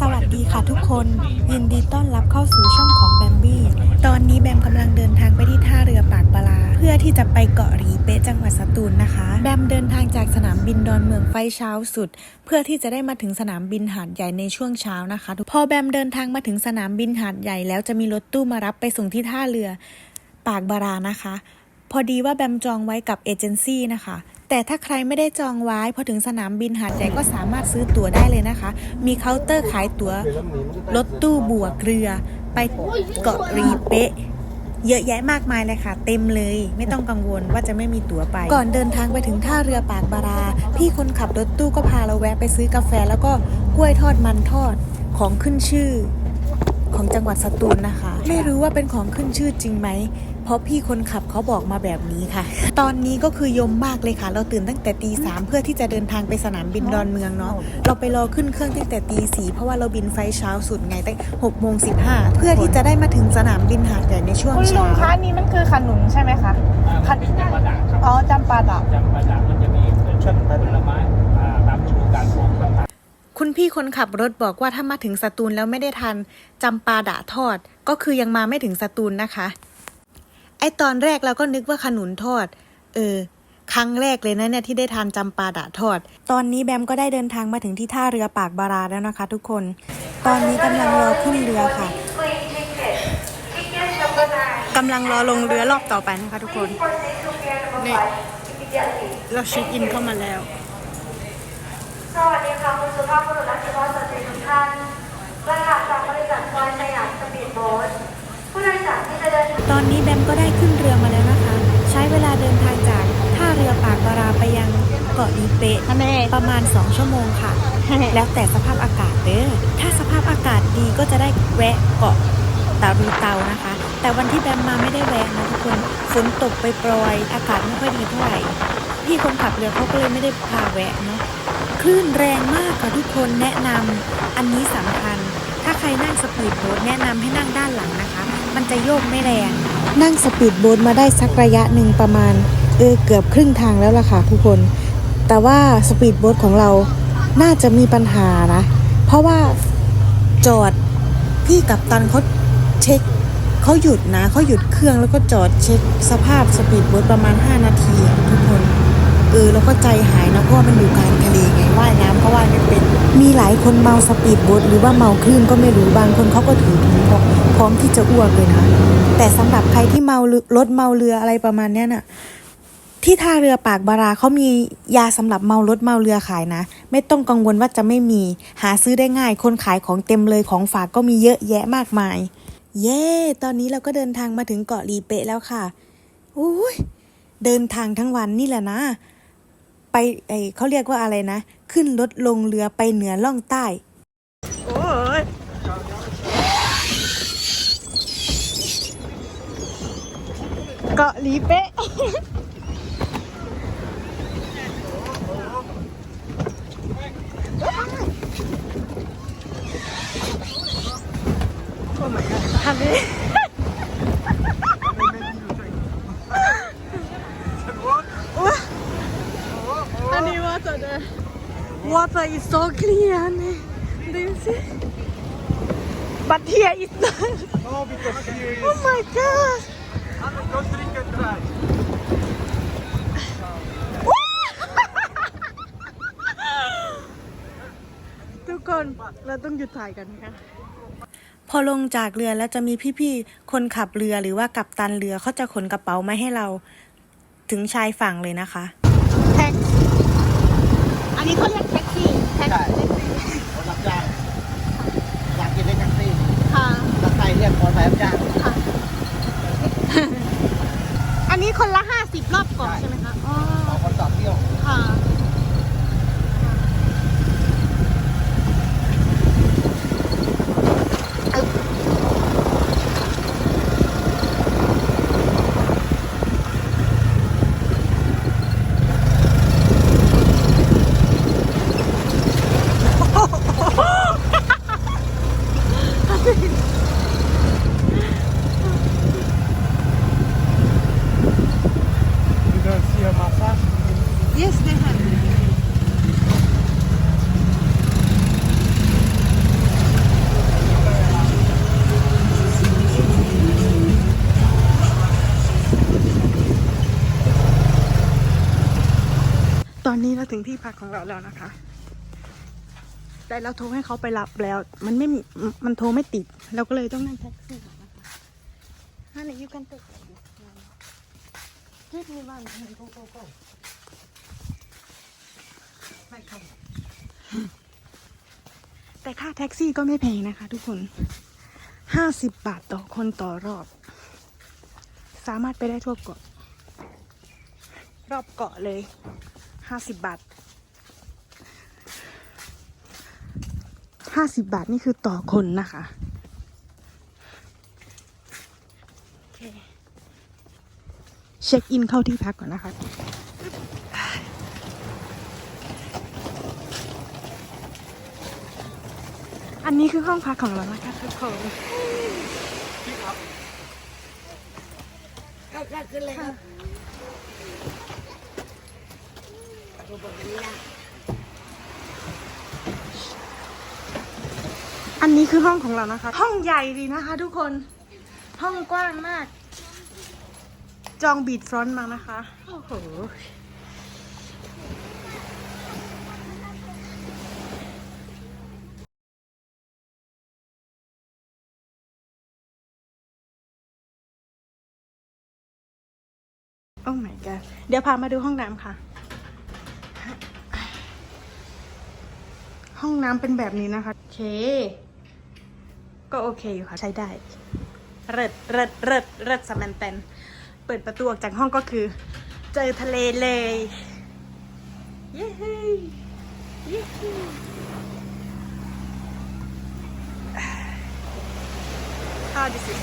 สวัสดีค่ะทุกคน ยินดีต้อนรับเข้าสู่ช่องของแบมบี้ ตอนนี้แบมกำลังเดินทางไปที่ท่าเรือปากปลา เพื่อที่จะไปเกาะหลีเป๊ะจังหวัดสตูลนะคะ แบมเดินทางจากสนามบินดอนเมืองไฟเช้าสุด เพื่อที่จะได้มาถึงสนามบินหาดใหญ่ในช่วงเช้านะคะพอแบมเดินทางมาถึงสนามบินหาดใหญ่แล้วจะมีรถตู้มารับไปส่งที่ท่าเรือปากบารานะคะ พอดีว่าแบมจองไว้กับเอเจนซี่นะคะ แต่ถ้าใครไม่ได้จองไว้พอถึงสนามบินหาดใหญ่ก็สามารถซื้อตั๋วได้เลยนะคะ มีเคาน์เตอร์ขายตั๋วรถตู้บวกเรือไปเกาะรีเป๊ะเยอะแยะมากมายเลยค่ะ เต็มเลย ไม่ต้องกังวลว่าจะไม่มีตั๋วไป ก่อนเดินทางไปถึงท่าเรือปากบารา พี่คนขับรถตู้ก็พาเราแวะไปซื้อกาแฟแล้วก็กล้วยทอดมันทอดของขึ้นชื่อ ของจังหวัดสตูลนะคะ ไม่รู้ว่าเป็นของขึ้นชื่อจริงไหม เพราะพี่คนขับเขาบอกมาแบบนี้ค่ะ ตอนนี้ก็คือยมมากเลยค่ะ เราตื่นตั้งแต่ตีสามเพื่อที่จะเดินทางไปสนามบินดอนเมืองเนาะเราไปรอขึ้นเครื่องตั้งแต่ตีสี่เพราะว่าเราบินไฟล์เช้าสุดไงตั้งหกโมงสิบห้าเพื่อที่จะได้มาถึงสนามบินหาดใหญ่ในช่วงคุณลุเช้างคะอันนี้มันคือขนุนใช่ไหมคะอ่ามันเป็นจำปาดะครับอ๋อจำปาดะจำปาดะมันจะมีเป็นชนผลไม้อ่าตามฤดูกาลปลูกต่างคุณพี่คนขับรถบอกว่าถ้ามาถึงสตูลแล้วไม่ได้ทานจำปาดะทอด ก็คือยังมาไม่ถึงสตูลนะคะ ไอตอนแรกเราก็นึกว่าขนุนทอด เออ ครั้งแรกเลยนะเนี่ยที่ได้ทานจำปาดะทอด ตอนนี้แบมก็ได้เดินทางมาถึงที่ท่าเรือปากบาราแล้วนะคะ ทุกคน ตอนนี้กำลังรอขึ้นเรือค่ะกำลังรอลงเรือรอบต่อไปนะคะทุกคนนี่เราเช็คอินเข้ามาแล้ว สวัสดีค่ะคุณสุภาพบุรุษและสุภาพสตรีทุกท่าน มก็ได้ขึ้นเรือมาแล้วนะคะ ใช้เวลาเดินทางจากท่าเรือปากบาราไปยังเกาะลีเปะประมาณ 2 ชั่วโมงค่ะ แล้วแต่สภาพอากาศเด้อถ้าสภาพอากาศดีก็จะได้แวะเกาะตารูเตานะคะ แต่วันที่แบมมาไม่ได้แวะนะทุกคนฝนตกไปโปรยๆอากาศไม่ค่อยดีเท่าไหร่พี่คนขับเรือเขาก็เลยไม่ได้พาแวะเนาะคลื่นแรงมากค่ะทุกคนแนะนำอันนี้สำคัญ ถ้าใครนั่งสปีดโบ๊ทแนะนำให้นั่งด้านหลังนะคะ มันจะโยกไม่แรง นั่งสปีดโบ๊ทมาได้สักระยะหนึ่งประมาณเออเกือบครึ่งทางแล้วล่ะค่ะทุกคน แต่ว่าสปีดโบ๊ทของเราน่าจะมีปัญหานะ เพราะว่าจอดพี่กับตันเขาเช็คเขาหยุดนะเขาหยุดเครื่องแล้วก็จอดเช็คสภาพสปีดโบ๊ทประมาณ 5 นาทีอะทุกคน เออแล้วก็ใจหายนะเพราะว่ามันอยู่กลางทะเลไงว่ายน้ำก็ว่ายไม่เป็น มีหลายคนเมาสปีดโบ๊ทหรือว่าเมาคลื่นก็ไม่รู้บางคนเขาก็ถือถุงพร้อมที่จะอ้วกเลยนะแต่สำหรับใครที่เมารถเมาเรืออะไรประมาณเนี้ยน่ะที่ท่าเรือปากบาราเขามียาสำหรับเมารถเมาเรือขายนะ ไม่ต้องกังวลว่าจะไม่มี หาซื้อได้ง่าย คนขายของเต็มเลยของฝากก็มีเยอะแยะมากมาย เย้ตอนนี้เราก็เดินทางมาถึงเกาะลีเปะแล้วค่ะอุ้ยเดินทางทั้งวันนี่แหละนะ ไปไอเขาเรียกว่าอะไรนะ ขึ้นรถลงเรือไปเหนือล่องใต้ โอ้ยเกาะลีเป๊ะทำดิอันนี้ water the water is so clear นี่ดูสิ but here is not No, because here is. oh my god Don't drink and drive. ทุกคนเราต้องหยุดถ่ายกันค่ะพอลงจากเรือแล้วจะมีพี่ๆ คนขับเรือหรือว่ากัปตันเรือเขาจะขนกระเป๋ามาให้เราถึงชายฝั่งเลยนะคะ แท็ก อันนี้เขาเรียกแท็กซี่แท็กใช่คนรับจ้างอยากกินได้แท็กซี่ค่ะถ้าใครเรียกมอเตอร์ไซค์รับจ้างอันนี้คนละห้าสิบรอบก่อนใช่ไหมคะอ๋อ ขอคนต่อเที่ยว ค่ะ ที่พักของเราแล้วนะคะ แต่เราโทรให้เขาไปรับแล้ว มันไม่มีมันโทรไม่ติด เราก็เลยต้องนั่งแท็กซี่นะคะฮันนี่ยูกันติดกิฟมีบ้านโกโกโกไม่เข้าแต่ค่าแท็กซี่ก็ไม่แพงนะคะ ทุกคนห้าสิบบาทต่อคนต่อรอบ สามารถไปได้ทั่วเกาะ รอบเกาะเลย ห้าสิบบาทห้าสิบบาทนี่คือต่อคนนะคะโอเคเช็คอินเข้าที่พักก่อนนะคะอันนี้คือห้องพักของเรานะคะทุกคน อันนี้คือห้องของเรานะคะ ห้องใหญ่ดีนะคะ ทุกคน ห้องกว้างมาก จองบีดฟรอนต์มานะคะ โอ้โหโอ้ my god เดี๋ยวพามาดูห้องน้ำค่ะ ห้องน้ำเป็นแบบนี้นะคะโอเค ก็โอเคอยู่ค่ะ ใช้ได้เริดเริดเริดเริดสแมนเตนเปิดประตูออกจากห้องก็คือ เจอทะเลเลยเย้เย้ How this is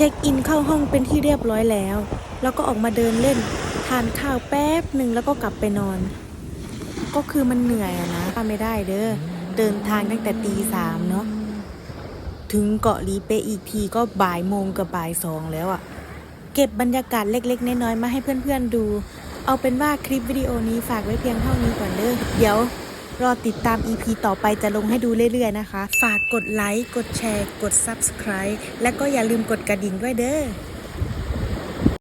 เช็คอินเข้าห้องเป็นที่เรียบร้อยแล้ว แล้วก็ออกมาเดินเล่น ทานข้าวแป๊บหนึ่งแล้วก็กลับไปนอน ก็คือมันเหนื่อยอะนะป้าไม่ได้เด้อ เดินทางตั้งแต่ตีสามเนาะ ถึงเกาะลีเปอีกทีก็บ่ายโมงกับบ่ายสองแล้วอะเก็บบรรยากาศเล็กๆน้อยๆมาให้เพื่อนๆดู เอาเป็นว่าคลิปวิดีโอนี้ฝากไว้เพียงเท่านี้ก่อนเด้อ เดี๋ยว รอติดตาม EP ต่อไปจะลงให้ดูเรื่อยๆนะคะ ฝากกดไลค์ กดแชร์ กด Subscribe และก็อย่าลืมกดกระดิ่งด้วยเด้อ